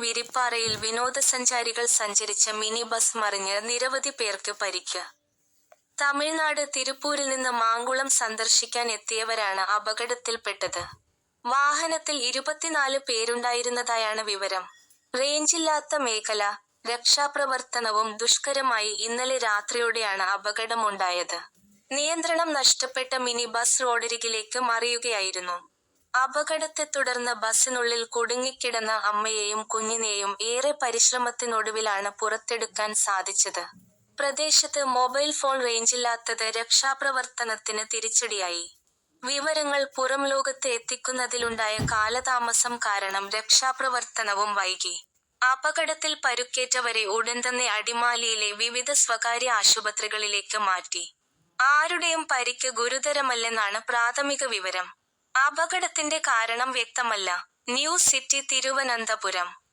ഗിരിപ്പാറയിൽ വിനോദസഞ്ചാരികൾ സഞ്ചരിച്ച mini bus മറിഞ്ഞ് നിരവധി പേർക്ക് പരിക്ക്. തമിഴ്നാട് തിരുപ്പൂരിൽ നിന്ന് മാങ്കുളം സന്ദർശിക്കാൻ എത്തിയവരാണ് അപകടത്തിൽപ്പെട്ടത്. വാഹനത്തിൽ ഇരുപത്തിനാല് പേരുണ്ടായിരുന്നതായാണ് വിവരം. റേഞ്ചില്ലാത്ത മേഖല രക്ഷാപ്രവർത്തനവും ദുഷ്കരമായി ഇന്നലെ രാത്രിയോടെയാണ് അപകടമുണ്ടായത്. നിയന്ത്രണം നഷ്ടപ്പെട്ട മിനി ബസ് റോഡരികിലേക്ക് മറിയുകയായിരുന്നു. അപകടത്തെ തുടർന്ന് ബസ്സിനുള്ളിൽ കുടുങ്ങിക്കിടന്ന അമ്മയെയും കുഞ്ഞിനെയും ഏറെ പരിശ്രമത്തിനൊടുവിലാണ് പുറത്തെടുക്കാൻ സാധിച്ചത്. പ്രദേശത്ത് മൊബൈൽ ഫോൺ റേഞ്ചില്ലാത്തത് രക്ഷാപ്രവർത്തനത്തിന് തിരിച്ചടിയായി. വിവരങ്ങൾ പുറം ലോകത്ത് എത്തിക്കുന്നതിലുണ്ടായ കാലതാമസം കാരണം രക്ഷാപ്രവർത്തനവും വൈകി. അപകടത്തിൽ പരുക്കേറ്റവരെ ഉടൻ തന്നെ അടിമാലിയിലെ വിവിധ സ്വകാര്യ ആശുപത്രികളിലേക്ക് മാറ്റി. ആരുടെയും പരിക്ക് ഗുരുതരമല്ലെന്നാണ് പ്രാഥമിക വിവരം. അപകടത്തിന്റെ കാരണം വ്യക്തമല്ല. New city Thiruvananthapuram.